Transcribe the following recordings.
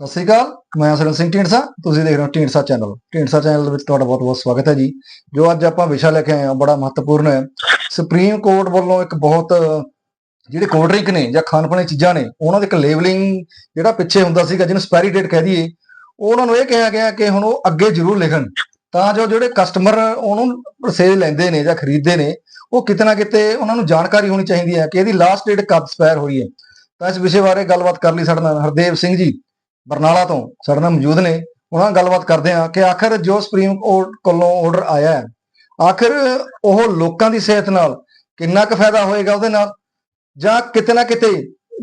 ਸਤਿ ਸ੍ਰੀ ਅਕਾਲ, ਮੈਂ ਸਰਨ ਸਿੰਘ ਢੀਂਡਸਾ, ਤੁਸੀਂ ਦੇਖ ਰਹੇ ਹੋ ਢੀਂਡਸਾ ਚੈਨਲ ਢੀਂਡਸਾ ਚੈਨਲ ਵਿੱਚ ਤੁਹਾਡਾ ਬਹੁਤ-ਬਹੁਤ ਸਵਾਗਤ ਹੈ ਜੀ। ਜੋ ਅੱਜ ਆਪਾਂ ਵਿਸ਼ਾ ਲੈ ਕੇ ਆਏ ਹਾਂ, ਬੜਾ ਮਹੱਤਵਪੂਰਨ ਹੈ। ਸੁਪਰੀਮ ਕੋਰਟ ਵੱਲੋਂ ਇੱਕ ਬਹੁਤ, ਜਿਹੜੇ ਕੋਲਡ ਡਰਿੰਕ ਨੇ ਜਾਂ ਖਾਣ ਪੀਣ ਚੀਜ਼ਾਂ ਨੇ, ਉਹਨਾਂ ਦੇ ਇੱਕ ਲੇਬਲਿੰਗ ਜਿਹੜਾ ਪਿੱਛੇ ਹੁੰਦਾ ਸੀਗਾ, ਜਿਹਨੂੰ ਐਕਸਪਾਇਰੀ ਡੇਟ ਕਹਿ ਦਈਏ, ਉਹਨਾਂ ਨੂੰ ਇਹ ਕਿਹਾ ਗਿਆ ਕਿ ਹੁਣ ਉਹ ਅੱਗੇ ਜ਼ਰੂਰ ਲਿਖਣ। ਤਾਂ ਜੋ ਜਿਹੜੇ ਕਸਟਮਰ ਉਹਨੂੰ ਸੇਲ ਲੈਂਦੇ ਨੇ ਜਾਂ ਖਰੀਦਦੇ ਨੇ, ਉਹ ਕਿਤੇ ਨਾ ਕਿਤੇ ਉਹਨਾਂ ਨੂੰ ਜਾਣਕਾਰੀ ਹੋਣੀ ਚਾਹੀਦੀ ਹੈ ਕਿ ਇਹਦੀ ਲਾਸਟ ਡੇਟ ਕਦ ਐਕਸਪਾਇਰ ਹੋਈ ਹੈ। ਤਾਂ ਇਸ ਵਿਸ਼ੇ ਬਾਰੇ ਗੱਲਬਾਤ ਕਰ ਲਈ ਸਾਡੇ ਨਾਲ ਹਰਦੇਵ ਸਿੰਘ ਜੀ। ਬਰਨਾਲਾ ਤੋਂ ਸਾਡੇ ਨਾਲ ਮੌਜੂਦ ਨੇ। ਉਹਨਾਂ ਨਾਲ ਗੱਲਬਾਤ ਕਰਦੇ ਹਾਂ ਕਿ ਆਖਰ ਜੋ ਸੁਪਰੀਮ ਕੋਰਟ ਕੋਲੋਂ ਆਰਡਰ ਆਇਆ ਹੈ, ਆਖਰ ਉਹ ਲੋਕਾਂ ਦੀ ਸਿਹਤ ਨਾਲ ਕਿੰਨਾ ਕੁ ਫਾਇਦਾ ਹੋਏਗਾ ਉਹਦੇ ਨਾਲ? ਜਾਂ ਕਿਤੇ ਨਾ ਕਿਤੇ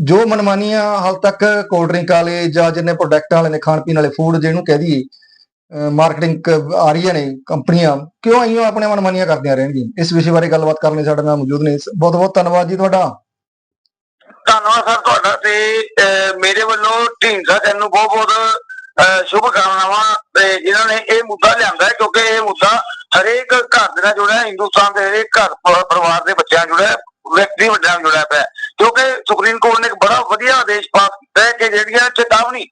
ਜੋ ਮਨਮਾਨੀਆਂ ਹਾਲ ਤੱਕ ਕੋਲਡ ਡਰਿੰਕ ਵਾਲੇ ਜਾਂ ਜਿੰਨੇ ਪ੍ਰੋਡਕਟਾਂ ਵਾਲੇ ਨੇ, ਖਾਣ ਪੀਣ ਵਾਲੇ ਫੂਡ ਜਿਹਨੂੰ ਕਹਿ ਦਈਏ ਮਾਰਕੀਟਿੰਗ ਆ ਰਹੀਆਂ ਨੇ ਕੰਪਨੀਆਂ, ਕਿਉਂ ਆਈਆਂ ਆਪਣੇ ਮਨਮਾਨੀਆਂ ਕਰਦੀਆਂ ਰਹਿਣਗੀਆਂ? ਇਸ ਵਿਸ਼ੇ ਬਾਰੇ ਗੱਲਬਾਤ ਕਰਨ ਲਈ ਸਾਡੇ ਨਾਲ ਮੌਜੂਦ ਨੇ। ਬਹੁਤ ਬਹੁਤ ਧੰਨਵਾਦ ਜੀ ਤੁਹਾਡਾ। ਧੰਨਵਾਦ ਸਰ ਤੁਹਾਡਾ ਤੇ ਮੇਰੇ ਵੱਲੋਂ ਢੀਂਡਸਾ ਚੈਨਲ ਨੂੰ ਬਹੁਤ ਬਹੁਤ ਅਹ, ਸ਼ੁਭ ਕਾਮਨਾਵਾਂ ਤੇ ਜਿਨ੍ਹਾਂ ਨੇ ਇਹ ਮੁੱਦਾ ਲਿਆਂਦਾ ਕਿਉਂਕਿ ਇਹ ਮੁੱਦਾ ਹਰੇਕ ਘਰ ਦੇ ਨਾਲ ਜੁੜਿਆ ਹਿੰਦੁਸਤਾਨ ਦੇ ਹਰੇਕ ਘਰ ਪਰਿਵਾਰ ਦੇ ਬੱਚਿਆਂ ਜੁੜਿਆ ਵਿਅਕਤੀ ਵੱਡਿਆਂ ਜੁੜਿਆ ਪਿਆ ਕਿਉਂਕਿ ਸੁਪਰੀਮ ਕੋਰਟ ਨੇ ਇੱਕ ਬੜਾ ਵਧੀਆ ਆਦੇਸ਼ ਪਾਸ ਕੀਤਾ ਹੈ ਕਿ ਜਿਹੜੀਆਂ ਚੇਤਾਵਨੀ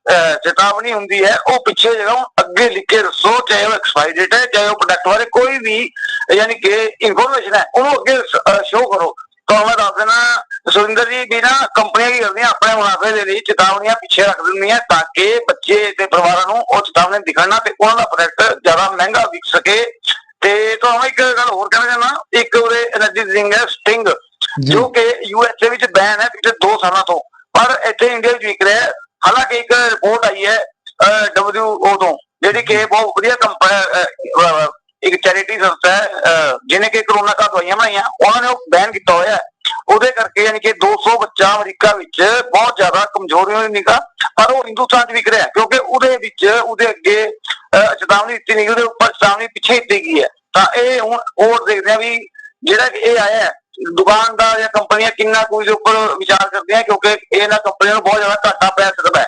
ਚੇਤਾਵਨੀ ਹੁੰਦੀ ਹੈ ਉਹ ਪਿੱਛੇ ਜਿਹੜਾ ਉਹ ਅੱਗੇ ਲਿਖ ਕੇ ਦੱਸੋ ਚਾਹੇ ਉਹ ਐਕਸਪਾਇਰੀ ਡੇਟ ਹੈ ਚਾਹੇ ਉਹ ਪ੍ਰੋਡਕਟ ਬਾਰੇ ਕੋਈ ਵੀ ਯਾਨੀ ਕਿ ਇਨਫੋਰਮੇਸ਼ਨ ਹੈ ਉਹਨੂੰ ਅੱਗੇ ਸ਼ੋਅ ਕਰੋ। ਤਾਂ ਮੈਂ ਦੱਸ ਦੇਣਾ ਸੁਰਿੰਦਰ ਜੀ ਵੀ ਨਾ ਕੰਪਨੀਆਂ ਕੀ ਕਰਦੀਆਂ ਆਪਣੇ ਮੁਨਾਫੇ ਦੇ ਲਈ ਚੇਤਾਵਨੀਆਂ ਪਿੱਛੇ ਰੱਖ ਦਿੰਦੀਆਂ ਤਾਂ ਕਿ ਬੱਚੇ ਤੇ ਪਰਿਵਾਰਾਂ ਨੂੰ ਉਹ ਚੇਤਾਵਨੀ ਦਿਖਣਾ ਤੇ ਉਹਨਾਂ ਦਾ ਪ੍ਰੋਡਕਟ ਜ਼ਿਆਦਾ ਮਹਿੰਗਾ ਵਿਕ ਸਕੇ। ਤੇ ਤੁਹਾਨੂੰ ਇੱਕ ਗੱਲ ਹੋਰ ਕਹਿਣਾ ਚਾਹੁੰਦਾ ਇੱਕ ਉਹਦੇ એનર્ਜੀ ਡਰਿੰਕ ਹੈ ਸਟਿੰਗ ਜੋ। ਕਿ ਯੂਐਸਏ ਵਿੱਚ ਬੈਨ ਹੈ ਪਿਛਲੇ 2 ਸਾਲਾਂ ਤੋਂ। ਪਰ ਇੱਥੇ ਇੰਡੀਆ ਵਿੱਚ ਵਿਕ ਰਿਹਾ ਹਾਲਾਂਕਿ ਇੱਕ ਰਿਪੋਰਟ ਆਈ ਹੈ ਡਬਲਯੂਓ ਤੋਂ ਜਿਹੜੀ ਕਿ ਬਹੁਤ ਵਧੀਆ ਕੰਪਨੀ ਇੱਕ ਚੈਰਿਟੀ ਸੰਸਥਾ ਹੈ ਜਿਹਨੇ ਕਿ ਕਰੋਨਾ ਕਾ ਦਵਾਈਆਂ ਬਣਾਈਆਂ ਉਹਨਾਂ ਨੇ ਉਹ ਬੈਨ ਕੀਤਾ ਹੋਇਆ ਹੈ। ਉਹਦੇ ਕਰਕੇ ਯਾਨੀ ਕਿ 200 ਬੱਚਾ ਅਮਰੀਕਾ ਵਿੱਚ ਬਹੁਤ ਜ਼ਿਆਦਾ ਕਮਜ਼ੋਰੀ ਹੋਈ ਨਿਕਾ, ਪਰ ਉਹ ਹਿੰਦੁਸਤਾਨ 'ਚ ਵਿਕ ਰਿਹਾ ਕਿਉਂਕਿ ਉਹਦੇ ਵਿੱਚ ਉਹਦੇ ਅੱਗੇ ਚੇਤਾਵਨੀ ਦਿੱਤੀ ਨਹੀਂ ਉਹਦੇ ਉੱਪਰ ਚੇਤਾਵਨੀ ਪਿੱਛੇ ਦਿੱਤੀ ਗਈ ਹੈ। ਤਾਂ ਇਹ ਹੁਣ ਹੋਰ ਦੇਖਦੇ ਆ ਵੀ ਜਿਹੜਾ ਇਹ ਆਇਆ ਦੁਕਾਨਦਾਰ ਜਾਂ ਕੰਪਨੀਆਂ ਕਿੰਨਾ ਕੁ ਇਹਦੇ ਉੱਪਰ ਵਿਚਾਰ ਕਰਦੀਆਂ, ਕਿਉਂਕਿ ਇਹਨਾਂ ਕੰਪਨੀਆਂ ਨੂੰ ਬਹੁਤ ਜ਼ਿਆਦਾ ਘਾਟਾ ਪੈ ਸਕਦਾ ਹੈ।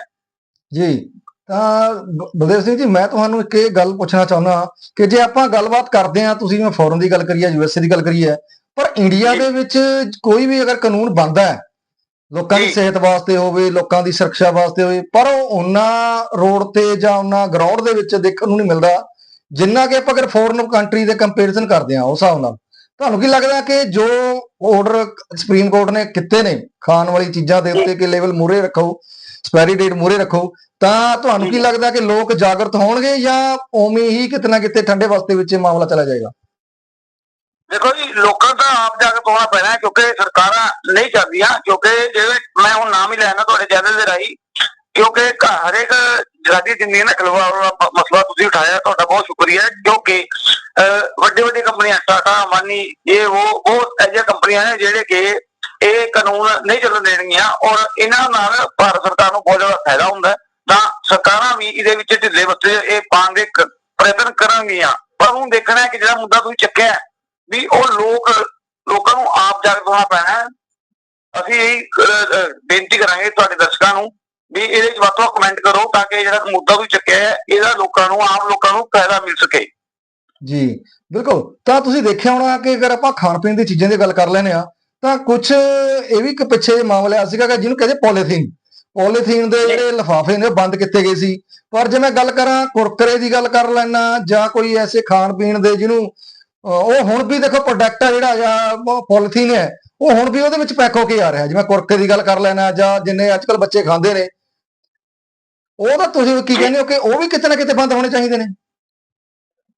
ਜੀ, ਤਾਂ ਬਲਦੇਵ ਸਿੰਘ ਜੀ, ਮੈਂ ਤੁਹਾਨੂੰ ਇੱਕ ਇਹ ਗੱਲ ਪੁੱਛਣਾ ਚਾਹੁੰਦਾ ਕਿ ਜੇ ਆਪਾਂ ਗੱਲਬਾਤ ਕਰਦੇ ਹਾਂ, ਤੁਸੀਂ ਮੈਂ ਫੋਰਨ ਦੀ ਗੱਲ ਕਰੀਏ ਯੂਐਸਏ ਦੀ ਗੱਲ ਕਰੀਏ ਪਰ ਇੰਡੀਆ। ਦੇ ਵਿੱਚ ਕੋਈ ਵੀ ਅਗਰ ਕਾਨੂੰਨ ਬਣਦਾ ਹੈ ਲੋਕਾਂ ਦੀ। ਸਿਹਤ ਵਾਸਤੇ ਹੋਵੇ ਲੋਕਾਂ ਦੀ ਸੁਰੱਖਿਆ ਵਾਸਤੇ ਹੋਵੇ ਪਰ ਉਹ ਉਹਨਾਂ ਰੋਡ ਤੇ ਜਾਂ ਉਹਨਾਂ ਗਰਾਊਂਡ ਦੇ ਵਿੱਚ ਦੇਖਣ ਨੂੰ ਨਹੀਂ ਮਿਲਦਾ ਜਿੰਨਾ ਕਿ ਆਪਾਂ ਅਗਰ ਫੋਰਨ ਕੰਟਰੀ ਦੇ ਕੰਪੈਰੀਜ਼ਨ ਕਰਦੇ ਹਾਂ ਉਸ ਹਿਸਾਬ ਨਾਲ ਤੁਹਾਨੂੰ ਕੀ ਲੱਗਦਾ ਕਿ ਜੋ ਆਰਡਰ ਸੁਪਰੀਮ ਕੋਰਟ ਨੇ ਕੀਤੇ ਨੇ ਖਾਣ ਵਾਲੀ ਚੀਜ਼ਾਂ ਦੇ ਉੱਤੇ ਕਿ ਲੈਵਲ ਮੂਰੇ ਰੱਖੋ ਐਕਸਪਾਇਰੀ ਡੇਟ ਮੂਰੇ ਰੱਖੋ ਤਾਂ ਤੁਹਾਨੂੰ ਕੀ ਲੱਗਦਾ ਕਿ ਲੋਕ ਜਾਗਰਤ ਹੋਣਗੇ ਜਾਂ ਉਵੇਂ ਹੀ ਕਿਤੇ ਨਾ ਕਿਤੇ ਠੰਡੇ ਵਸਤੇ ਵਿੱਚ ਇਹ ਮਾਮਲਾ ਚਲਾ ਜਾਏਗਾ ਦੇਖੋ ਜੀ, ਲੋਕਾਂ ਦਾ ਆਪ ਜਾਗਰੂਕ ਹੋਣਾ ਪੈਣਾ ਕਿਉਂਕਿ ਸਰਕਾਰਾਂ ਨਹੀਂ ਚਾਹਦੀਆਂ ਕਿਉਂਕਿ ਜਿਹੜੇ ਮੈਂ ਹੁਣ ਨਾਮ ਹੀ ਲੈਣਾ ਤੁਹਾਡੇ ਚੈਨਲ ਦੇ ਰਾਹੀਂ, ਕਿਉਂਕਿ ਹਰੇਕ ਜਰਾਦੀ ਜ਼ਿੰਦਗੀ ਨਾਲ ਖਿਲਵਾੜ ਮਸਲਾ ਤੁਸੀਂ ਉਠਾਇਆ, ਤੁਹਾਡਾ ਬਹੁਤ ਸ਼ੁਕਰੀਆ ਕਿਉਂਕਿ ਵੱਡੇ ਵੱਡੇ ਕੰਪਨੀਆਂ, ਟਾਟਾ, ਅਮਾਨੀ, ਇਹ ਉਹ ਬਹੁਤ ਅਜਿਹੀਆਂ ਕੰਪਨੀਆਂ ਨੇ ਜਿਹੜੇ ਕਿ ਇਹ ਕਾਨੂੰਨ ਨਹੀਂ ਚੱਲਣ ਦੇਣਗੀਆਂ ਔਰ ਇਹਨਾਂ ਨਾਲ ਭਾਰਤ ਸਰਕਾਰ ਨੂੰ ਬਹੁਤ ਜ਼ਿਆਦਾ ਫਾਇਦਾ ਹੁੰਦਾ ਤਾਂ ਸਰਕਾਰਾਂ ਵੀ ਇਹਦੇ ਵਿੱਚ ਢਿੱਲੇ ਬੱਤੇ ਇਹ ਪਾਉਣ ਦੇ ਪ੍ਰਯਤਨ ਕਰਨਗੀਆਂ। ਪਰ ਹੁਣ ਦੇਖਣਾ ਹੈ ਕਿ ਜਿਹੜਾ ਮੁੱਦਾ ਤੁਸੀਂ ਚੱਕਿਆ ਵੀ ਉਹ ਲੋਕ, ਲੋਕਾਂ ਨੂੰ ਆਪ ਜਾਗਰੂਕ ਪੈਣਾ ਅਸੀਂ ਇਹ ਬੇਨਤੀ ਕਰਾਂਗੇ ਤੁਹਾਡੇ ਦਰਸ਼ਕਾਂ ਨੂੰ ਵੀ ਇਹਦੇ ਵਿੱਚ ਵੱਧ ਤੋਂ ਕਮੈਂਟ ਕਰੋ ਤਾਂ ਕਿ ਜਿਹੜਾ ਮੁੱਦਾ ਤੁਸੀਂ ਚੱਕਿਆ ਹੈ, ਇਹਦਾ ਲੋਕਾਂ ਨੂੰ, ਆਮ ਲੋਕਾਂ ਨੂੰ ਫਾਇਦਾ ਮਿਲ ਸਕੇ। ਜੀ, ਬਿਲਕੁਲ। ਤਾਂ ਤੁਸੀਂ ਦੇਖਿਆ ਹੋਣਾ ਕਿ ਅਗਰ ਆਪਾਂ ਖਾਣ ਪੀਣ ਦੀ ਚੀਜ਼ਾਂ ਦੀ ਗੱਲ ਕਰ ਲੈਨੇ ਆ ਤਾਂ ਕੁਝ ਇਹ ਵੀ ਇੱਕ ਪਿੱਛੇ ਮਾਮਲਾ ਆ ਸੀਗਾ ਕਿ ਜਿਹਨੂੰ ਕਹਿੰਦੇ ਪੋਲੀਥੀਨ ਪੋਲੀਥੀਨ ਦੇ ਜਿਹੜੇ ਲਿਫਾਫੇ ਨੇ ਬੰਦ ਕੀਤੇ ਗਏ ਸੀ। ਪਰ ਜੇ ਮੈਂ ਗੱਲ ਕਰਾਂ ਕੁਰਕਰੇ ਦੀ ਗੱਲ ਕਰ ਲੈਣਾ ਜਾਂ ਕੋਈ ਐਸੇ ਖਾਣ ਪੀਣ ਦੇ ਜਿਹਨੂੰ ਉਹ ਹੁਣ ਵੀ ਦੇਖੋ ਪ੍ਰੋਡਕਟ ਆ ਜਿਹੜਾ ਜਾਂ ਪੋਲੀਥੀਨ ਹੈ ਉਹ ਹੁਣ ਵੀ ਉਹਦੇ ਵਿੱਚ ਪੈਕ ਹੋ ਕੇ ਆ ਰਿਹਾ। ਜਿਵੇਂ ਕੁਰਕੇ ਦੀ ਗੱਲ ਕਰ ਲੈਣਾ ਜਾਂ ਜਿੰਨੇ ਅੱਜਕੱਲ ਬੱਚੇ ਖਾਂਦੇ ਨੇ। ਉਹ ਤਾਂ ਤੁਸੀਂ ਕੀ ਕਹਿੰਦੇ ਹੋ ਕਿ ਉਹ ਵੀ ਕਿਤੇ ਨਾ ਕਿਤੇ ਬੰਦ ਹੋਣੇ ਚਾਹੀਦੇ ਨੇ।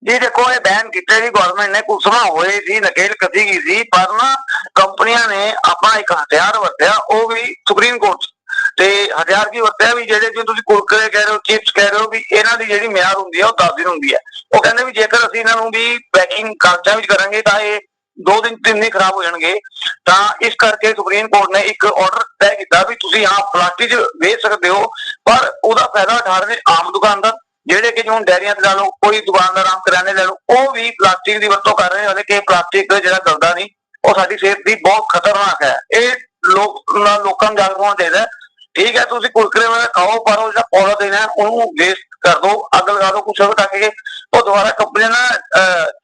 ਜੀ ਦੇਖੋ, ਇਹ ਬੈਨ ਕੀਤੇ ਸੀ ਗਵਰਨਮੈਂਟ ਨੇ ਕੁਝ ਹੋਏ ਸੀ, ਨਕੇਲ ਕੱਢੀ ਗਈ ਸੀ, ਪਰ ਨਾ ਕੰਪਨੀਆਂ ਨੇ ਆਪਣਾ ਇੱਕ ਹਥਿਆਰ ਵਰਤਿਆ, ਉਹ ਵੀ ਸੁਪਰੀਮ ਕੋਰਟ ਤੇ ਹਥਿਆਰ ਕੀ ਵਰਤਿਆ ਵੀ, ਜਿਹੜੇ ਜਿਵੇਂ ਤੁਸੀਂ ਕੁਰਕਰੇ ਕਹਿ ਰਹੇ ਹੋ, ਚਿਪਸ ਕਹਿ ਰਹੇ ਹੋ ਵੀ ਇਹਨਾਂ ਦੀ ਜਿਹੜੀ ਮਿਆਰ ਹੁੰਦੀ ਹੈ ਉਹ 10 ਦਿਨ ਹੁੰਦੀ ਹੈ ਉਹ ਕਹਿੰਦੇ ਵੀ ਜੇਕਰ ਅਸੀਂ ਇਹਨਾਂ ਨੂੰ ਵੀ ਪੈਕਿੰਗ ਕਾਗਜ਼ਾਂ ਵਿੱਚ ਕਰਾਂਗੇ, ਤਾਂ ਇਹ ਦੋ ਦਿਨ, ਤਿੰਨ ਦਿਨ ਖਰਾਬ ਹੋ ਜਾਣਗੇ। ਤਾਂ ਇਸ ਕਰਕੇ ਸੁਪਰੀਮ ਕੋਰਟ ਨੇ ਇੱਕ ਆਰਡਰ ਤੈਅ ਕੀਤਾ ਵੀ ਤੁਸੀਂ ਹਾਂ ਪਲਾਸਟਿਕ ਵੇਚ ਸਕਦੇ ਹੋ, ਪਰ ਉਹਦਾ ਫਾਇਦਾ ਉਠਾ ਰਹੇ ਨੇ ਆਮ ਦੁਕਾਨਦਾਰ, ਜਿਹੜੇ ਕਿ ਜਿਵੇਂ ਡੈਰੀਆਂ ਤੇ ਲਾ ਲਓ, ਕੋਈ ਦੁਕਾਨਦਾਰ ਆਮ ਕਰਿਆਨੇ ਲੈ ਲਓ, ਉਹ ਵੀ ਪਲਾਸਟਿਕ ਦੀ ਵਰਤੋਂ ਕਰ ਰਹੇ ਨੇ ਕਿ ਪਲਾਸਟਿਕ ਜਿਹੜਾ ਗਲਦਾ ਨਹੀਂ, ਉਹ ਸਾਡੀ ਸਿਹਤ ਦੀ ਬਹੁਤ ਖਤਰਨਾਕ ਹੈ। ਇਹ ਲੋਕ ਨਾ- ਲੋਕਾਂ ਨੂੰ ਜਾਗਰੂਕ ਹੋਣਾ ਚਾਹੀਦਾ ਠੀਕ ਹੈ ਤੁਸੀਂ ਕੁਰਕਰੇ ਵਾਲਾ ਖਾਓ ਪਰ ਉਹ ਜਿਹੜਾ ਪੋਲੀਥੀਨ ਹੈ ਉਹਨੂੰ ਵੇਸਟ ਕਰ ਦਿਓ ਅੱਗ ਲਗਾ ਦਿਓ ਕੁਛ ਹੋਰ ਕਰਕੇ ਉਹ ਦੁਬਾਰਾ ਕੰਪਨੀ ਨਾ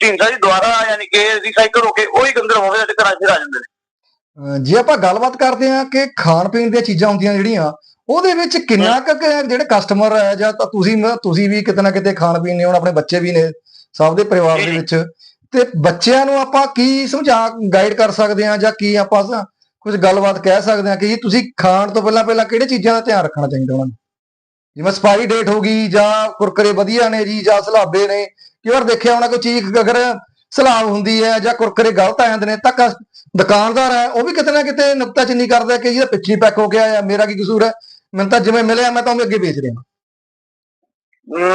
ਢੀਂਸਾ ਜੀ ਦੁਬਾਰਾ ਯਾਨੀ ਕਿ ਰੀਸਾਈਕਲ ਹੋ ਕੇ ਉਹੀ ਗੰਦਰ ਹੋਵੇ ਸਾਡੇ ਘਰਾਂ 'ਚ ਆ ਜਾਂਦੇ ਨੇ ਜੇ ਆਪਾਂ ਗੱਲਬਾਤ ਕਰਦੇ ਹਾਂ ਕਿ ਖਾਣ ਪੀਣ ਦੀਆਂ ਚੀਜ਼ਾਂ ਹੁੰਦੀਆਂ ਜਿਹੜੀਆਂ ਉਹਦੇ ਵਿੱਚ ਕਿੰਨਾ ਕੁ ਕੁ ਜਿਹੜੇ ਕਸਟਮਰ ਹੈ ਜਾਂ ਤਾਂ ਤੁਸੀਂ ਤੁਸੀਂ ਵੀ ਕਿਤੇ ਨਾ ਕਿਤੇ ਖਾਣ ਪੀਣ ਨੇ ਹੁਣ ਆਪਣੇ ਬੱਚੇ ਵੀ ਨੇ ਸਭ ਦੇ ਪਰਿਵਾਰ ਦੇ। ਵਿੱਚ ਤੇ ਬੱਚਿਆਂ ਨੂੰ ਆਪਾਂ ਕੀ ਸਮਝਾ ਗਾਈਡ ਕਰ ਸਕਦੇ ਹਾਂ ਜਾਂ ਕੀ ਆਪਾਂ ਕੁਝ ਗੱਲਬਾਤ ਕਹਿ ਸਕਦੇ ਹਾਂ ਕਿ ਜੀ ਤੁਸੀਂ ਖਾਣ ਤੋਂ ਪਹਿਲਾਂ ਪਹਿਲਾਂ ਕਿਹੜੇ ਚੀਜ਼ਾਂ ਦਾ ਧਿਆਨ ਰੱਖਣਾ ਚਾਹੀਦਾ ਉਹਨਾਂ ਨੂੰ? ਜਿਵੇਂ ਸਪਾਈ ਡੇਟ ਹੋ ਗਈ ਜਾਂ ਕੁਰਕਰੇ ਵਧੀਆ ਨੇ ਜੀ ਜਾਂ ਸਲਾਬੇ ਨੇ ਕਈ ਵਾਰ ਦੇਖਿਆ ਹੋਣਾ ਕੋਈ ਚੀਜ਼ ਅਗਰ ਸਲਾਬ ਹੁੰਦੀ ਹੈ ਜਾਂ ਕੁਰਕਰੇ ਗਲਤ ਆ ਜਾਂਦੇ ਨੇ, ਤਾਂ ਦੁਕਾਨਦਾਰ ਹੈ, ਉਹ ਵੀ ਕਿਤੇ ਨਾ ਕਿਤੇ ਨੁਕਤਾ ਨੁਕਤਾਚੀਨੀ ਕਰਦਾ ਕਿ ਇਹਦਾ ਪਿੱਛੇ ਪੈਕ ਹੋ ਗਿਆ ਜਾਂ ਮੇਰਾ ਕੀ ਕਸੂਰ ਹੈ? ਮੈਨੂੰ ਤਾਂ ਜਿਵੇਂ ਮਿਲਿਆ ਮੈਂ ਤਾਂ ਉਹਨੂੰ ਅੱਗੇ ਵੇਚ ਰਿਹਾ।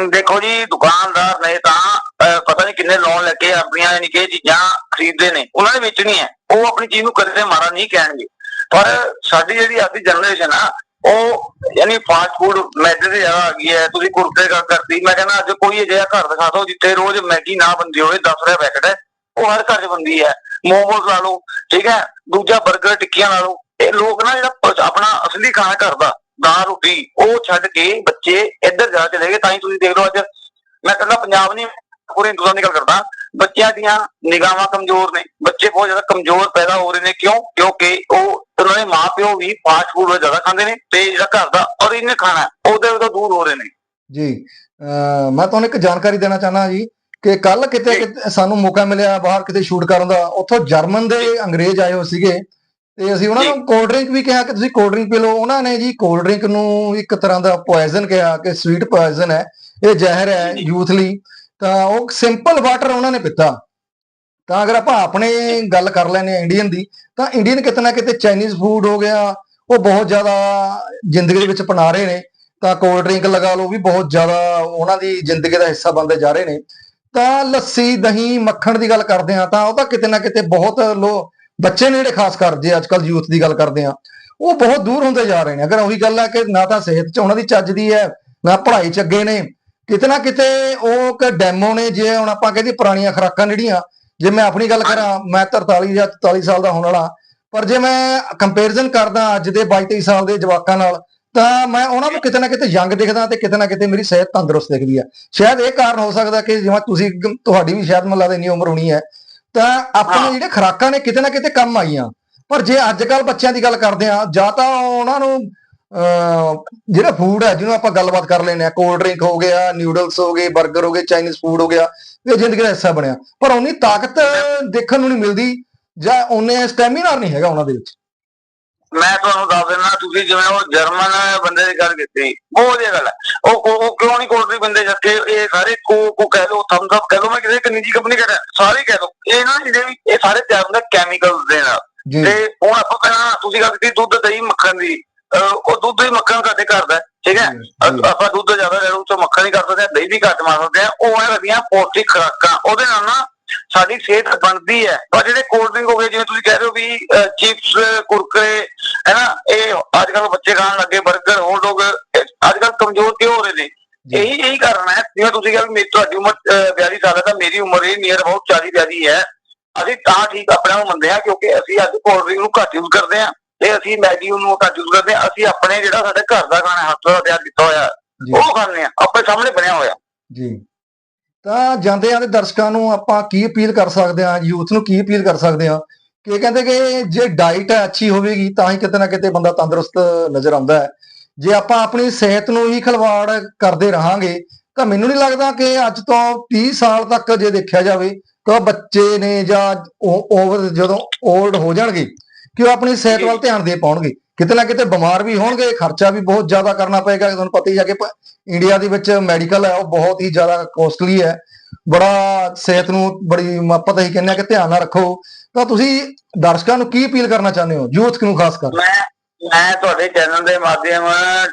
ਦੇਖੋ ਜੀ ਦੁਕਾਨਦਾਰ ਨੇ ਤਾਂ ਪਤਾ ਨਹੀਂ ਕਿੰਨੇ ਲੋਨ ਲੈ ਕੇ ਆਪਣੀਆਂ ਯਾਨੀ ਕਿ ਚੀਜ਼ਾਂ ਖਰੀਦਦੇ ਨੇ। ਉਹਨਾਂ ਨੇ ਵੇਚਣੀ ਹੈ। ਉਹ ਆਪਣੀ ਚੀਜ਼ ਨੂੰ ਕਦੇ ਮਾਰਾ ਨਹੀਂ ਕਹਿਣਗੇ। ਪਰ ਸਾਡੀ ਜਿਹੜੀ ਅੱਜ ਜਨਰੇਸ਼ਨ ਆ, ਉਹ ਯਾਨੀ ਫਾਸਟ ਫੂਡ ਮੈਦੇ ਦੀ ਜ਼ਿਆਦਾ ਆ ਗਈ ਹੈ। ਤੁਸੀਂ ਕੁਰਕਰੇ ਗੱਲ ਕਰਦੀ ਮੈਂ ਕਹਿੰਦਾ ਅੱਜ ਕੋਈ ਅਜਿਹਾ ਘਰ ਦਿਖਾ ਦਿਓ ਜਿੱਥੇ ਰੋਜ਼ ਮੈਗੀ ਨਾ ਬੰਦੀ ਹੋਵੇ 10 ਰੁਪਏ ਪੈਕਟ ਹੈ। ਉਹ ਹਰ ਘਰ 'ਚ ਬੰਦੀ ਹੈ। ਮੋਮੋਸ ਲਾ ਲਓ, ਠੀਕ ਹੈ। ਦੂਜਾ 버ਗਰ ਟਿੱਕੀਆਂ ਲਾ ਲਓ। ਇਹ ਲੋਕ ਨਾ ਜਿਹੜਾ ਆਪਣਾ ਅਸਲੀ ਖਾਣਾ ਘਰ ਦਾ, ਦਾਲ, ਰੋਟੀ, ਉਹ ਛੱਡ ਕੇ ਬੱਚੇ ਇੱਧਰ ਜਾ ਚਲੇ ਗਏ। ਤਾਂ ਹੀ ਤੁਸੀਂ ਦੇਖ ਲਓ ਅੱਜ, ਮੈਂ ਕਹਿੰਦਾ ਪੰਜਾਬ ਨਹੀਂ ਪੂਰੇ ਹਿੰਦੁਸਤਾਨ ਦੀ ਗੱਲ ਕਰਦਾ ਬੱਚਿਆਂ ਦੀਆਂ ਨਿਗਾਹਾਂ ਕਮਜ਼ੋਰ ਨੇ ਬੱਚੇ ਬਹੁਤ ਜ਼ਿਆਦਾ ਕਮਜ਼ੋਰ ਪੈਦਾ ਹੋ ਰਹੇ ਨੇ ਕਿਉਂ? ਕਿਉਂਕਿ ਉਹ ਉਹਨਾਂ ਦੇ ਮਾਪਿਓ ਵੀ ਫਾਸਟ ਫੂਡ ਜ਼ਿਆਦਾ ਖਾਂਦੇ ਨੇ ਤੇ ਜਿਹੜਾ ਘਰ ਦਾ ਔਰਿਜਨਲ ਖਾਣਾ ਉਹਦੇ ਤੋਂ ਦੂਰ ਹੋ ਰਹੇ ਨੇ। ਜੀ ਮੈਂ ਤੁਹਾਨੂੰ ਇੱਕ ਜਾਣਕਾਰੀ ਦੇਣਾ ਚਾਹਨਾ ਜੀ ਕਿ ਕੱਲ ਕਿਤੇ ਸਾਨੂੰ ਮੌਕਾ ਮਿਲਿਆ ਬਾਹਰ ਕਿਤੇ ਸ਼ੂਟ ਕਰਨ ਦਾ ਉੱਥੋਂ ਜਰਮਨ ਦੇ ਅੰਗਰੇਜ਼ ਆਏ ਹੋ ਸੀਗੇ ਤੇ ਅਸੀਂ ਉਹਨਾਂ ਨੂੰ ਕੋਲਡ ਡਰਿੰਕ ਵੀ ਕਿਹਾ ਕਿ ਤੁਸੀਂ ਕੋਲਡ ਡਰਿੰਕ ਪੀ ਲਓ। ਉਹਨਾਂ ਨੇ ਜੀ ਕੋਲਡ ਡਰਿੰਕ ਨੂੰ ਇੱਕ ਤਰ੍ਹਾਂ ਦਾ ਪੋਇਜ਼ਨ ਕਿਹਾ ਕਿ ਸਵੀਟ ਪੋਇਜ਼ਨ ਹੈ ਇਹ ਜ਼ਹਿਰ ਹੈ। ਯੂਥ ਲਈ। ਤਾਂ ਉਹ ਸਿੰਪਲ ਵਾਟਰ ਉਹਨਾਂ ਨੇ ਪੀਤਾ। ਤਾਂ ਅਗਰ ਆਪਾਂ ਆਪਣੇ ਗੱਲ ਕਰ ਲੈਨੇ ਆ ਇੰਡੀਅਨ ਦੀ, ਤਾਂ ਇੰਡੀਅਨ ਕਿਤੇ ਨਾ ਕਿਤੇ ਚਾਈਨੀਜ਼ ਫੂਡ ਹੋ ਗਿਆ, ਉਹ ਬਹੁਤ ਜ਼ਿਆਦਾ ਜ਼ਿੰਦਗੀ ਦੇ ਵਿੱਚ ਅਪਣਾ ਰਹੇ ਨੇ। ਤਾਂ ਕੋਲਡ ਡਰਿੰਕ ਲਗਾ ਲਓ ਵੀ ਬਹੁਤ ਜ਼ਿਆਦਾ ਉਹਨਾਂ ਦੀ ਜ਼ਿੰਦਗੀ ਦਾ ਹਿੱਸਾ ਬਣਦੇ ਜਾ ਰਹੇ ਨੇ। ਤਾਂ ਲੱਸੀ, ਦਹੀਂ, ਮੱਖਣ ਦੀ ਗੱਲ ਕਰਦੇ ਆ ਤਾਂ ਉਹ ਤਾਂ ਕਿਤੇ ਨਾ ਕਿਤੇ ਬਹੁਤ ਲੋ, ਬੱਚੇ ਨੇ ਜਿਹੜੇ ਖਾਸ ਕਰ ਜੇ ਅੱਜਕੱਲ ਯੂਥ ਦੀ ਗੱਲ ਕਰਦੇ ਆ ਉਹ ਬਹੁਤ ਦੂਰ ਹੁੰਦੇ ਜਾ ਰਹੇ ਨੇ। ਅਗਰ ਉਹੀ ਗੱਲ ਹੈ ਕਿ ਨਾ ਤਾਂ ਸਿਹਤ 'ਚ ਉਹਨਾਂ ਦੀ ਚੱਜ ਦੀ ਹੈ, ਨਾ ਪੜ੍ਹਾਈ 'ਚ ਅੱਗੇ ਨੇ ਕਿਤੇ ਨਾ ਕਿਤੇ ਉਹ ਇੱਕ ਡੈਮੋ ਨੇ ਜੇ ਹੁਣ ਆਪਾਂ ਕਹਿੰਦੇ ਪੁਰਾਣੀਆਂ ਖੁਰਾਕਾਂ ਜਿਹੜੀਆਂ ਜੇ ਮੈਂ ਆਪਣੀ ਗੱਲ ਕਰਾਂ ਮੈਂ 43 ਜਾਂ 44 ਸਾਲ ਦਾ ਹੋਣ ਵਾਲਾ ਪਰ ਜੇ ਮੈਂ ਕੰਪੈਰੀਜ਼ਨ ਕਰਦਾ ਅੱਜ ਦੇ 22 23 ਸਾਲ ਦੇ ਜਵਾਕਾਂ ਨਾਲ ਤਾਂ ਮੈਂ ਉਹਨਾਂ ਨੂੰ ਕਿਤੇ ਨਾ ਕਿਤੇ ਯੰਗ ਦਿਖਦਾ ਤੇ ਕਿਤੇ ਨਾ ਕਿਤੇ ਮੇਰੀ ਸਿਹਤ ਤੰਦਰੁਸਤ ਦਿਖਦੀ ਹੈ ਸ਼ਾਇਦ ਇਹ ਕਾਰਨ ਹੋ ਸਕਦਾ ਕਿ ਜਿਵੇਂ ਤੁਸੀਂ ਤੁਹਾਡੀ ਵੀ ਸ਼ਾਇਦ ਮੈਨੂੰ ਲੱਗਦਾ ਇੰਨੀ ਉਮਰ ਹੋਣੀ ਹੈ ਤਾਂ ਆਪਣੇ। ਜਿਹੜੇ ਖੁਰਾਕਾਂ ਨੇ ਕਿਤੇ ਨਾ ਕਿਤੇ ਕੰਮ ਆਈਆਂ। ਪਰ ਜੇ ਅੱਜ ਕੱਲ ਬੱਚਿਆਂ ਦੀ ਗੱਲ ਕਰਦੇ ਆ ਜਾਂ ਤਾਂ ਉਹਨਾਂ ਨੂੰ ਜਿਹੜਾ ਫੂਡ ਹੈ ਜਿਹਨੂੰ ਆਪਾਂ ਗੱਲਬਾਤ ਕਰ ਲੈਂਦੇ ਆ ਕੋਲਡ ਡਰਿੰਕ ਹੋ ਗਿਆ ਨਿਊਡਲਸ ਹੋ ਗਏ 버ਗਰ ਹੋ ਗਏ ਚਾਈਨੀਜ਼ ਫੂਡ ਹੋ ਗਿਆ ਇਹ ਜ਼ਿੰਦਗੀ ਦਾ ਹਿੱਸਾ ਬਣਿਆ? ਪਰ ਉਨੀ ਤਾਕਤ ਦੇਖਣ ਨੂੰ ਨਹੀਂ ਮਿਲਦੀ ਜਾਂ ਉਹਨੇ ਸਟੈਮਿਨਾ ਨਹੀਂ ਹੈਗਾ ਉਹਨਾਂ ਦੇ ਵਿੱਚ। ਮੈਂ ਤੁਹਾਨੂੰ ਦੱਸ ਦਿੰਦਾ ਤੁਸੀਂ ਜਿਵੇਂ ਉਹ ਜਰਮਨ ਬੰਦੇ ਦੀ ਗੱਲ ਕੀਤੀ ਉਹ ਵਧੀਆ ਗੱਲ ਹੈ। ਉਹ ਉਹ ਕਿਉਂ ਨਹੀਂ ਕੋਲਡ ਡਰਿੰਕ ਬੰਦੇ ਜੱਕੇ ਇਹ ਸਾਰੇ ਕੋ ਕੋ ਕਹਿ ਲਓ ਥੰਬਸ ਅਪ ਕਹਿ ਲਓ ਮੈਂ ਕਿਸੇ ਇੱਕ ਨਿੱਜੀ ਕੰਪਨੀ ਕਹਿ ਰਿਹਾ ਸਾਰੇ ਕਹਿ ਲਓ ਇਹ ਨਾ ਵੀ ਇਹ ਸਾਰੇ ਤਿਆਰ ਹੁੰਦੇ ਕੈਮੀਕਲਸ ਦੇ ਨਾਲ। ਤੇ ਹੁਣ ਆਪਾਂ ਪਹਿਲਾਂ ਤੁਸੀਂ ਗੱਲ ਕੀਤੀ ਦੁੱਧ ਦਹੀਂ ਮੱਖਣ ਦੀ। ਉਹ ਦੁੱਧ ਹੀ ਮੱਖਣ ਸਾਡੇ ਘਰ ਦਾ ਹੈ, ਠੀਕ ਹੈ? ਆਪਾਂ ਦੁੱਧ ਜ਼ਿਆਦਾ ਲੈ ਲਓ ਤੋਂ ਮੱਖਣ ਹੀ ਕਰ ਸਕਦੇ ਹਾਂ ਦਹੀਂ ਵੀ ਘੱਟ ਮਾਰ ਸਕਦੇ ਹਾਂ ਉਹ ਐ ਰਹੀਆਂ ਪੌਸ਼ਟਿਕ ਖੁਰਾਕਾਂ। ਉਹਦੇ ਨਾਲ ਨਾ ਸਾਡੀ ਸਿਹਤ ਬਣਦੀ ਹੈ। ਪਰ ਜਿਹੜੇ ਕੋਲਡ ਡਰਿੰਕ ਹੋ ਗਏ ਜਿਵੇਂ ਤੁਸੀਂ ਕਹਿ ਰਹੇ ਹੋ ਵੀ ਚਿਪਸ ਕੁਰਕਰੇ ਹੈ ਨਾ ਇਹ ਅੱਜ ਕੱਲ ਬੱਚੇ ਖਾਣ ਲੱਗੇ 버ਗਰ ਹੋਰ ਲੋਕ ਅੱਜ ਕੱਲ ਕਮਜ਼ੋਰ ਕਿਉਂ ਹੋ ਰਹੇ ਨੇ। ਇਹੀ ਇਹੀ ਕਾਰਨ ਹੈ। ਜਿਵੇਂ ਤੁਸੀਂ ਕਿਹਾ ਵੀ ਮੇਰੀ ਤੁਹਾਡੀ ਉਮਰ ਅਹ, 42 ਸਾਲ ਹੈ ਤਾਂ ਮੇਰੀ ਉਮਰ ਇਹ ਨੀਅਰ ਅਬਾਊਟ 40 42 ਹੈ। ਅਸੀਂ ਤਾਂ ਠੀਕ ਆਪਣੇ ਮੰਨਦੇ ਹਾਂ ਕਿਉਂਕਿ ਅਸੀਂ ਅੱਜ ਕੋਲਡ ਡਰਿੰਕ ਨੂੰ ਘੱਟ ਯੂਜ਼ ਕਰਦੇ ਹਾਂ। ਤੇ ਅਸੀਂ ਮੈਗੀ ਨੂੰ ਘੱਟ ਯੂਜ਼ ਕਰਦੇ ਹਾਂ ਅਸੀਂ ਆਪਣੇ ਜਿਹੜਾ ਸਾਡੇ ਘਰ ਦਾ ਖਾਣਾ ਹੱਥ ਦਾ ਤਿਆਰ ਕੀਤਾ ਹੋਇਆ ਉਹ ਖਾਂਦੇ ਹਾਂ ਆਪਣੇ ਸਾਹਮਣੇ ਬਣਿਆ ਹੋਇਆ। ਜੀ। ਤਾਂ ਜਾਂਦੇ ਜਾਂਦੇ ਦਰਸ਼ਕਾਂ ਨੂੰ ਆਪਾਂ ਕੀ ਅਪੀਲ ਕਰ ਸਕਦੇ ਹਾਂ ਯੂਥ ਨੂੰ ਕੀ ਅਪੀਲ ਕਰ ਸਕਦੇ ਹਾਂ ਕਿ ਕਹਿੰਦੇ ਕਿ ਜੇ ਡਾਈਟ ਅੱਛੀ ਹੋਵੇਗੀ ਤਾਂ ਹੀ ਕਿਤੇ ਨਾ ਕਿਤੇ ਬੰਦਾ ਤੰਦਰੁਸਤ ਨਜ਼ਰ ਆਉਂਦਾ ਹੈ। ਜੇ ਆਪਾਂ ਆਪਣੀ ਸਿਹਤ ਨੂੰ ਹੀ ਖਿਲਵਾੜ ਕਰਦੇ ਰਹਾਂਗੇ ਤਾਂ ਮੈਨੂੰ ਨਹੀਂ ਲੱਗਦਾ ਕਿ ਅੱਜ ਤੋਂ 30 ਸਾਲ ਤੱਕ ਜੇ ਦੇਖਿਆ ਜਾਵੇ ਤਾਂ ਬੱਚੇ ਨੇ ਜਾਂ ਓਵਰ ਜਦੋਂ 올ਡ ਹੋ ਜਾਣਗੇ ਕਿ ਉਹ ਆਪਣੀ ਸਿਹਤ ਵੱਲ ਧਿਆਨ ਦੇ ਪਾਉਣਗੇ। ਕਿਤੇ ਨਾ ਕਿਤੇ ਬਿਮਾਰ ਵੀ ਹੋਣਗੇ ਖਰਚਾ ਵੀ ਬਹੁਤ ਜ਼ਿਆਦਾ ਕਰਨਾ ਪਏਗਾ। ਤੁਹਾਨੂੰ ਪਤਾ ਹੀ ਹੈ ਕਿ ਇੰਡੀਆ ਦੇ ਵਿੱਚ ਮੈਡੀਕਲ ਹੈ ਉਹ ਬਹੁਤ ਹੀ ਜ਼ਿਆਦਾ ਕੋਸਟਲੀ ਹੈ। ਬੜਾ ਸਿਹਤ ਨੂੰ ਬੜੀ ਪਤਾ ਹੀ ਕਹਿੰਦੇ ਆ ਕਿ ਧਿਆਨ ਨਾਲ ਰੱਖੋ। ਤਾਂ ਤੁਸੀਂ ਦਰਸ਼ਕਾਂ ਨੂੰ ਕੀ ਅਪੀਲ ਕਰਨਾ ਚਾਹੁੰਦੇ ਹੋ? ਯੂਥ ਨੂੰ ਖਾਸ ਕਰ। ਮੈਂ ਮੈਂ ਤੁਹਾਡੇ ਚੈਨਲ ਦੇ ਮਾਧਿਅਮ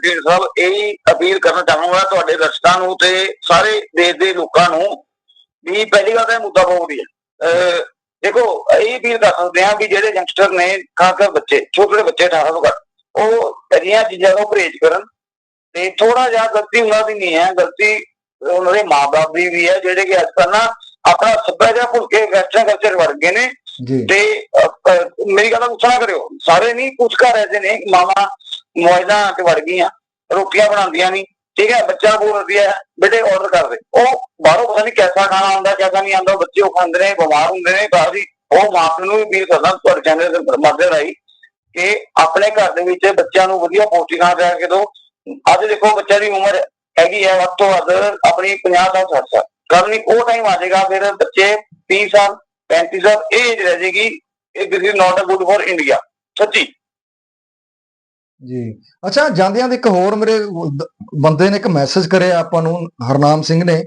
ਢੀਂਡ ਸਾਹਿਬ ਇਹ ਅਪੀਲ ਕਰਨਾ ਚਾਹਾਂਗਾ ਤੁਹਾਡੇ ਦਰਸ਼ਕਾਂ ਨੂੰ ਤੇ ਸਾਰੇ ਦੇਸ਼ ਦੇ ਲੋਕਾਂ ਨੂੰ। ਵੀ ਪਹਿਲੀ ਗੱਲ ਤਾਂ ਇਹ ਮੁੱਦਾ ਬਹੁਤ ਅਹ ਦੇਖੋ ਇਹ ਅਪੀਲ ਕਰ ਸਕਦੇ ਆ ਵੀ ਜਿਹੜੇ ਯੰਗਸਟਰ ਨੇ ਖਾਸ ਕਰ ਬੱਚੇ ਛੋਟੇ ਬੱਚੇ 18 ਤੋਂ ਘੱਟ ਉਹ ਅਜਿਹੀਆਂ ਚੀਜ਼ਾਂ ਤੋਂ ਪਰਹੇਜ਼ ਕਰਨ ਤੇ ਥੋੜਾ ਜਿਹਾ ਗਲਤੀ ਉਹਨਾਂ ਦੀ ਨਹੀਂ ਹੈ ਗਲਤੀ ਉਹਨਾਂ ਦੇ ਮਾਪੇ ਦੀ ਵੀ ਹੈ ਜਿਹੜੇ ਕਿ ਅੱਜ ਕੱਲ੍ਹ ਨਾ ਆਪਣਾ ਸੱਭਿਆਚਾਰ ਭੁੱਲ ਕੇ ਵੈਸਟਰਨ ਕਲਚਰ ਵੜ ਗਏ ਨੇ ਤੇ ਮੇਰੀ ਗੱਲ ਨਾ ਕਰਿਓ ਸਾਰੇ ਨਹੀਂ ਕੁਝ ਘਰ ਐਸੇ ਨੇ ਮਾਵਾ ਮੋਬਾਈਲਾਂ ਤੇ ਵੜ ਗਈਆਂ ਰੋਟੀਆਂ ਬਣਾਉਂਦੀਆਂ ਨਹੀਂ ਠੀਕ ਹੈ, ਬੱਚਾ ਬੋਲਦੀ ਹੈ ਬੇਟੇ ਆਰਡਰ ਕਰ ਦੇ। ਉਹ ਬਾਹਰੋਂ ਪਤਾ ਨਹੀਂ ਕਿਹਦਾ ਖਾਣਾ ਆਉਂਦਾ ਕਿਹਦਾ ਨਹੀਂ ਆਉਂਦਾ ਬੱਚੇ ਉਹ ਖਾਂਦੇ ਨੇ, ਬਿਮਾਰ ਹੁੰਦੇ ਨੇ ਕਾਫੀ ਉਹ ਮਾਪਿਆਂ ਨੂੰ ਵੀ ਅਪੀਲ ਕਰਦਾ, ਤੁਹਾਡੇ ਚੈਨਲ ਦੇ ਮਾਧਿਅਮ ਰਾਹੀਂ, ਕਿ ਆਪਣੇ ਘਰ ਦੇ ਵਿੱਚ ਬੱਚਿਆਂ ਨੂੰ ਵਧੀਆ ਪੌਸ਼ਟਿਕ ਆਹਾਰ ਲੈ ਕੇ ਦਿਓ। ਅੱਜ ਦੇਖੋ, ਬੱਚਿਆਂ ਦੀ ਉਮਰ ਹੈਗੀ ਹੈ, ਵੱਧ ਤੋਂ ਵੱਧ ਆਪਣੀ 50 ਸਾਲ 60 ਸਾਲ। ਕੱਲ ਨਹੀਂ ਉਹ ਟਾਈਮ ਆ ਜਾਏਗਾ, ਫਿਰ ਬੱਚੇ 30 ਸਾਲ 35 ਸਾਲ, ਇਹ ਏਜ ਰਹਿ ਜਾਏਗੀ, ਇਹ this is not a good for India ਸੱਚੀ। ਜੀ ਅੱਛਾ ਜਾਂਦਿਆਂ ਦੇ ਇੱਕ ਹੋਰ ਮੇਰੇ ਬੰਦੇ ਨੇ ਇੱਕ ਮੈਸੇਜ ਕਰਿਆ ਆਪਾਂ ਨੂੰ ਹਰਨਾਮ ਸਿੰਘ ਨੇ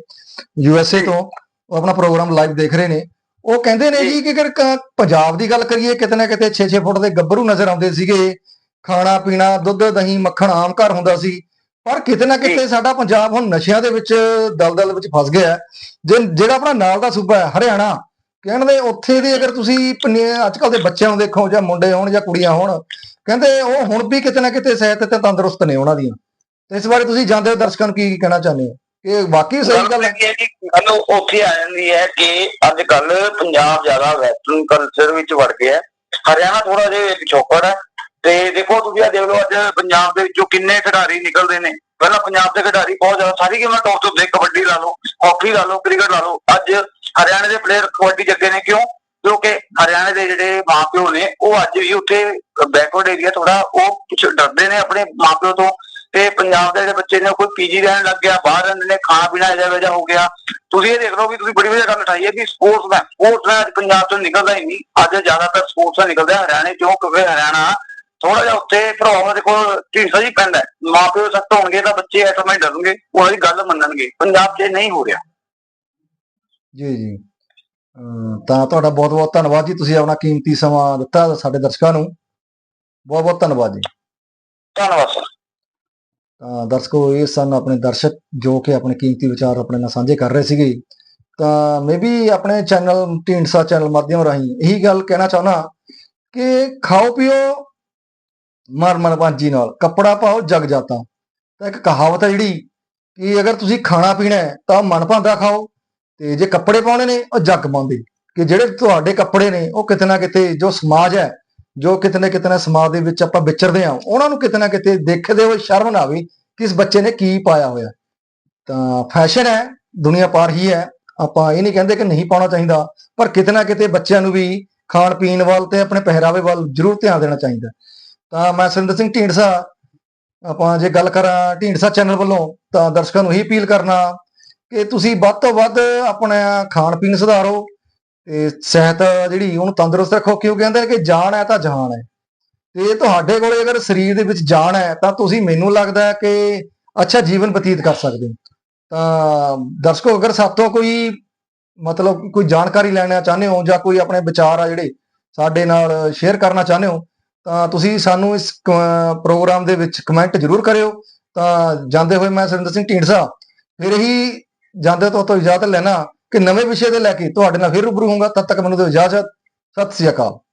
ਯੂ ਐਸ ਏ ਤੋਂ ਉਹ ਆਪਣਾ ਪ੍ਰੋਗਰਾਮ ਲਾਈਵ ਦੇਖ ਰਹੇ ਨੇ ਉਹ ਕਹਿੰਦੇ ਨੇ ਜੀ। ਕਿ ਅਗਰ ਪੰਜਾਬ ਦੀ ਗੱਲ ਕਰੀਏ ਕਿਤੇ ਨਾ ਕਿਤੇ 6-6 ਫੁੱਟ ਦੇ ਗੱਭਰੂ ਨਜ਼ਰ ਆਉਂਦੇ ਸੀਗੇ ਖਾਣਾ ਪੀਣਾ ਦੁੱਧ ਦਹੀਂ ਮੱਖਣ ਆਮ ਘਰ ਹੁੰਦਾ ਸੀ ਪਰ ਕਿਤੇ ਨਾ ਕਿਤੇ ਸਾਡਾ ਪੰਜਾਬ ਹੁਣ ਨਸ਼ਿਆਂ ਦੇ ਵਿੱਚ ਦਲਦਲ ਵਿੱਚ ਫਸ ਗਿਆ। ਜੇ ਜਿਹੜਾ ਆਪਣਾ ਨਾਲ ਦਾ ਸੂਬਾ ਹੈ ਹਰਿਆਣਾ ਕਹਿਣ ਦੇ ਉੱਥੇ ਦੇ ਅਗਰ ਤੁਸੀਂ ਅੱਜ ਕੱਲ ਦੇ ਬੱਚਿਆਂ ਨੂੰ ਦੇਖੋ ਜਾਂ ਮੁੰਡੇ ਹੋਣ ਜਾਂ ਕੁੜੀਆਂ ਹੋਣ ਕਹਿੰਦੇ ਉਹ ਹੁਣ ਵੀ ਕਿਤੇ ਨਾ ਕਿਤੇ ਸਿਹਤ ਤੇ ਤੰਦਰੁਸਤ ਨੇ ਉਹਨਾਂ ਦੀਆਂ। ਤੇ ਇਸ ਬਾਰੇ ਤੁਸੀਂ ਜਾਂਦੇ ਹੋ ਦਰਸ਼ਕਾਂ ਨੂੰ ਕੀ ਕਹਿਣਾ ਚਾਹੁੰਦੇ ਹੋ? ਇਹ ਵਾਕਈ ਸਹੀ ਗੱਲ ਹੈ? ਇਹ ਗੱਲ ਉੱਥੇ ਆ ਜਾਂਦੀ ਹੈ ਕਿ ਅੱਜ ਕੱਲ ਪੰਜਾਬ ਜ਼ਿਆਦਾ ਵੈਸਟਰਨ ਕਲਚਰ ਵਿੱਚ ਵੜ ਗਿਆ ਹੈ। ਹਰਿਆਣਾ ਥੋੜਾ ਜਿਹਾ ਪਿਛੋਕੜ ਹੈ। ਤੇ ਦੇਖੋ ਤੁਸੀਂ ਆ ਦੇਖ ਲਓ ਅੱਜ ਪੰਜਾਬ ਦੇ ਵਿੱਚੋਂ ਕਿੰਨੇ ਖਿਡਾਰੀ ਨਿਕਲਦੇ ਨੇ। ਪਹਿਲਾਂ ਪੰਜਾਬ ਦੇ ਖਿਡਾਰੀ ਬਹੁਤ ਜ਼ਿਆਦਾ, ਸਾਰੀ ਗੇਮਾਂ ਟੌਪ ਤੋਂ ਦੇਖ ਕਬੱਡੀ ਲਾ ਲਓ ਹਾਕੀ ਲਾ ਲਓ, ਕ੍ਰਿਕਟ ਲਾ ਲਓ। ਅੱਜ ਹਰਿਆਣੇ ਦੇ ਪਲੇਅਰ ਕਬੱਡੀ ਜੱਗੇ ਨੇ ਕਿਉਂ? ਕਿਉਂਕਿ ਹਰਿਆਣੇ ਦੇ ਜਿਹੜੇ ਮਾਪਿਓ ਨੇ, ਉਹ ਅੱਜ ਵੀ ਉੱਥੇ ਬੈਕਵਰਡ ਏਰੀਆ ਥੋੜਾ ਉਹ ਡਰਦੇ ਨੇ ਆਪਣੇ ਮਾਪਿਓ ਤੋਂ ਤੇ ਪੰਜਾਬ ਦੇ ਜਿਹੜੇ ਬੱਚੇ ਨੇ ਕੋਈ ਪੀਜੀ ਰਹਿਣ ਲੱਗ ਗਿਆ, ਬਾਹਰ ਰਹਿੰਦੇ ਨੇ ਖਾਣਾ ਪੀਣਾ ਇਹਦਾ ਵਜ੍ਹਾ ਹੋ ਗਿਆ। ਤੁਸੀਂ ਇਹ ਦੇਖ ਲਓ ਵੀ ਤੁਸੀਂ ਬੜੀ ਵਧੀਆ ਗੱਲ ਉਠਾਈ ਹੈ ਕਿ ਸਪੋਰਟਸ ਦਾ ਸਪੋਰਟਸ ਦਾ ਪੰਜਾਬ ਤੋਂ ਨਿਕਲਦਾ ਹੀ ਨਹੀਂ। ਅੱਜ ਜ਼ਿਆਦਾਤਰ ਸਪੋਰਟਸ ਦਾ ਨਿਕਲਦਾ ਹਰਿਆਣੇ ਚੋਂ, ਕਿਉਂਕਿ ਹਰਿਆਣਾ ਥੋੜਾ ਜਿਹਾ ਉੱਤੇ ਪ੍ਰਭਾਵ ਦੇ ਕੋਲ ਢੀਸਾ ਜੀ ਪੈਂਦਾ ਹੈ। ਮਾਪਿਓ ਸਖਤ ਹੋਣਗੇ ਤਾਂ ਬੱਚੇ ਐਟੋਮੈਟਿਕ ਡਰਨਗੇ, ਉਹਨਾਂ ਦੀ ਗੱਲ ਮੰਨਣਗੇ। ਪੰਜਾਬ 'ਚ ਇਹ ਨਹੀਂ ਹੋ ਰਿਹਾ। ਜੀ ਜੀ। ਤਾਂ ਤੁਹਾਡਾ ਬਹੁਤ ਬਹੁਤ ਧੰਨਵਾਦ ਜੀ। ਤੁਸੀਂ ਆਪਣਾ ਕੀਮਤੀ ਸਮਾਂ ਦਿੱਤਾ ਸਾਡੇ ਦਰਸ਼ਕਾਂ ਨੂੰ। ਬਹੁਤ ਬਹੁਤ ਧੰਨਵਾਦ ਜੀ। ਧੰਨਵਾਦ ਸਰ। ਤਾਂ ਦਰਸ਼ਕੋ ਇਹ ਸਨ ਆਪਣੇ ਦਰਸ਼ਕ ਜੋ ਕਿ ਆਪਣੇ ਕੀਮਤੀ ਵਿਚਾਰ ਆਪਣੇ ਨਾਲ ਸਾਂਝੇ ਕਰ ਰਹੇ ਸੀਗੇ। ਤਾਂ ਮੇਬੀ ਆਪਣੇ ਚੈਨਲ ਢੀਂਡਸਾ ਚੈਨਲ ਮਾਧਿਅਮ ਰਾਹੀਂ ਇਹੀ ਗੱਲ ਕਹਿਣਾ ਚਾਹੁੰਦਾ ਕਿ ਖਾਓ ਪੀਓ ਮਰ ਮਨ ਭਾਂਜੀ ਨਾਲ ਕੱਪੜਾ ਪਾਓ ਜਗ ਜਾਤਾ। ਤਾਂ ਇੱਕ ਕਹਾਵਤ ਹੈ ਜਿਹੜੀ ਕਿ ਅਗਰ ਤੁਸੀਂ ਖਾਣਾ ਪੀਣਾ ਹੈ ਤਾਂ ਮਨ ਭਾਂਦਾ ਖਾਓ। ਤੇ ਜੇ ਕੱਪੜੇ ਪਾਉਣੇ ਨੇ, ਉਹ ਜੱਗ ਪਾਉਂਦੇ। ਕਿ ਜਿਹੜੇ ਤੁਹਾਡੇ ਕੱਪੜੇ ਨੇ, ਉਹ ਕਿਤੇ ਨਾ ਕਿਤੇ ਜੋ ਸਮਾਜ ਹੈ, ਜੋ ਕਿਤੇ ਨਾ ਕਿਤੇ ਨਾ ਸਮਾਜ ਦੇ ਵਿੱਚ ਆਪਾਂ ਵਿਚਰਦੇ ਆ ਉਹਨਾਂ ਨੂੰ ਕਿਤੇ ਨਾ ਕਿਤੇ ਦੇਖਦੇ ਹੋਏ ਸ਼ਰਮ ਨਾ ਆਵੇ ਕਿ ਇਸ ਬੱਚੇ ਨੇ ਕੀ ਪਾਇਆ ਹੋਇਆ। ਤਾਂ ਫੈਸ਼ਨ ਹੈ, ਦੁਨੀਆ ਪਾਰ ਹੀ ਹੈ। ਆਪਾਂ ਇਹ ਨਹੀਂ ਕਹਿੰਦੇ ਕਿ ਨਹੀਂ ਪਾਉਣਾ ਚਾਹੀਦਾ, ਪਰ ਕਿਤੇ ਨਾ ਕਿਤੇ ਬੱਚਿਆਂ ਨੂੰ ਵੀ ਖਾਣ ਪੀਣ ਵੱਲ ਤੇ ਆਪਣੇ ਪਹਿਰਾਵੇ ਵੱਲ ਜ਼ਰੂਰ ਧਿਆਨ ਦੇਣਾ ਚਾਹੀਦਾ। ਤਾਂ ਮੈਂ ਸੁਰਿੰਦਰ ਸਿੰਘ ਢੀਂਡਸਾ, ਆਪਾਂ ਜੇ ਗੱਲ ਕਰਾਂ ਢੀਂਡਸਾ ਚੈਨਲ ਵੱਲੋਂ, ਤਾਂ ਦਰਸ਼ਕਾਂ ਨੂੰ ਇਹੀ ਅਪੀਲ ਕਰਨਾ ਕਿ ਤੁਸੀਂ ਵੱਧ ਤੋਂ ਵੱਧ ਆਪਣਾ ਖਾਣ ਪੀਣ ਸੁਧਾਰੋ ਤੇ ਸਿਹਤ ਜਿਹੜੀ ਉਹਨੂੰ ਤੰਦਰੁਸਤ ਰੱਖੋ ਕਿਉਂ ਕਹਿੰਦੇ ਨੇ ਕਿ ਜਾਨ ਹੈ ਤਾਂ ਜਹਾਨ ਹੈ। ਤੇ ਤੁਹਾਡੇ ਕੋਲੇ ਅਗਰ ਸਰੀਰ ਦੇ ਵਿੱਚ ਜਾਨ ਹੈ ਤਾਂ ਤੁਸੀਂ ਮੈਨੂੰ ਲੱਗਦਾ ਹੈ ਕਿ ਅੱਛਾ ਜੀਵਨ ਬਤੀਤ ਕਰ ਸਕਦੇ ਹੋ। ਤਾਂ ਦਰਸ਼ਕੋ, ਅਗਰ ਸਾਤੋਂ ਕੋਈ ਮਤਲਬ ਕੋਈ ਜਾਣਕਾਰੀ ਲੈਣਾ ਚਾਹੁੰਦੇ ਹੋ ਜਾਂ ਕੋਈ ਆਪਣੇ ਵਿਚਾਰ ਆ ਜਿਹੜੇ ਸਾਡੇ ਨਾਲ ਸ਼ੇਅਰ ਕਰਨਾ ਚਾਹੁੰਦੇ ਹੋ, ਤਾਂ ਤੁਸੀਂ ਸਾਨੂੰ ਇਸ ਪ੍ਰੋਗਰਾਮ ਦੇ ਵਿੱਚ ਕਮੈਂਟ ਜ਼ਰੂਰ ਕਰਿਓ। ਤਾਂ ਜਾਂਦੇ ਹੋਏ ਮੈਂ ਸੁਰਿੰਦਰ ਸਿੰਘ ਢੀਂਡਸਾ, ਫਿਰ ਹੀ ਜਾਂਦੇ ਤੋਂ ਤੋਂ ਇਜਾਜ਼ਤ ਲੈਣਾ ਕਿ ਨਵੇਂ ਵਿਸ਼ੇ ਦੇ ਲੈ ਕੇ ਤੁਹਾਡੇ ਨਾਲ ਫਿਰ ਰੂਬਰੂ ਹੋਊਂਗਾ, ਤਦ ਤੱਕ ਮੈਨੂੰ ਦਿਓ ਇਜਾਜ਼ਤ। ਸਤਿ ਸ੍ਰੀ ਅਕਾਲ।